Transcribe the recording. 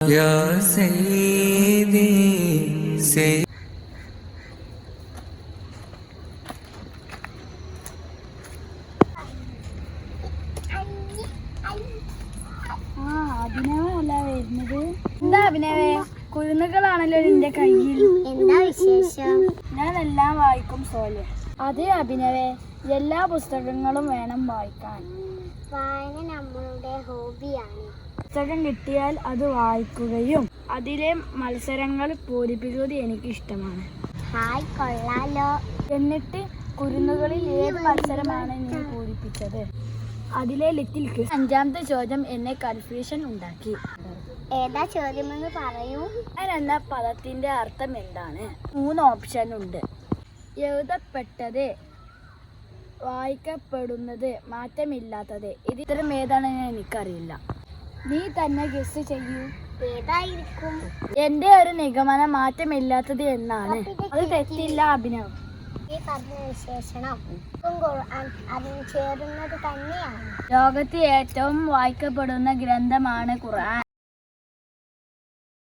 يا سيدي سيدي ആ അഭിനവല്ല വരുന്നത് എന്താ അഭിനവേ കുരുന്നുകളാണല്ലോ നിന്റെ കയ്യിൽ എന്താ വിശേഷം ഞാൻ എല്ലാം വായിക്കും സോലെ അതെ അഭിനവേ എല്ലാ പുസ്തകങ്ങളും വേണം വായിക്കാൻ വായന നമ്മളുടെ ഹോബിയാണ് പുസ്തകം കിട്ടിയാൽ അത് വായിക്കുകയും അതിലെ മത്സരങ്ങൾ പൂരിപ്പിക്കുന്നത് എനിക്കിഷ്ടമാണ്. ഹായ് കൊള്ളാലോ. എന്നിട്ട് കുരുന്നുകളിൽ ഏത് മത്സരമാണ് നീ പൂരിപ്പിച്ചത്? അതിലെ ലിറ്റിൽ ക്വിസ് അഞ്ചാമത്തെ ചോദ്യം എന്നെ കൺഫ്യൂഷൻ ഉണ്ടാക്കി. ഏതാ ചോദ്യമെന്ന് പറയൂ? ഞാൻ എന്ന പദത്തിന്റെ അർത്ഥം എന്താണ്? മൂന്ന് ഓപ്ഷൻ ഉണ്ട്. എഴുതപ്പെട്ടത് വായിക്കപ്പെടുന്നത് മാറ്റമില്ലാത്തത്. ഇത് ഇത്തരം ഏതാണെന്ന് എനിക്കറിയില്ല. നീ തന്നെ ഗസ് ചെയ്യൂ. ഏതായിരിക്കും? എന്റെ ഒരു നിഗമനം മാറ്റമില്ലാത്തത് എന്നാണ്. അത് തെറ്റില്ല അഭിനവ്. ഈ പറഞ്ഞ വിശേഷണം ഖുർആൻ അതിന് ചേരുന്നത് തന്നെയാണ്. ലോകത്ത് ഏറ്റവും വായിക്കപ്പെടുന്ന ഗ്രന്ഥമാണ് ഖുർആൻ.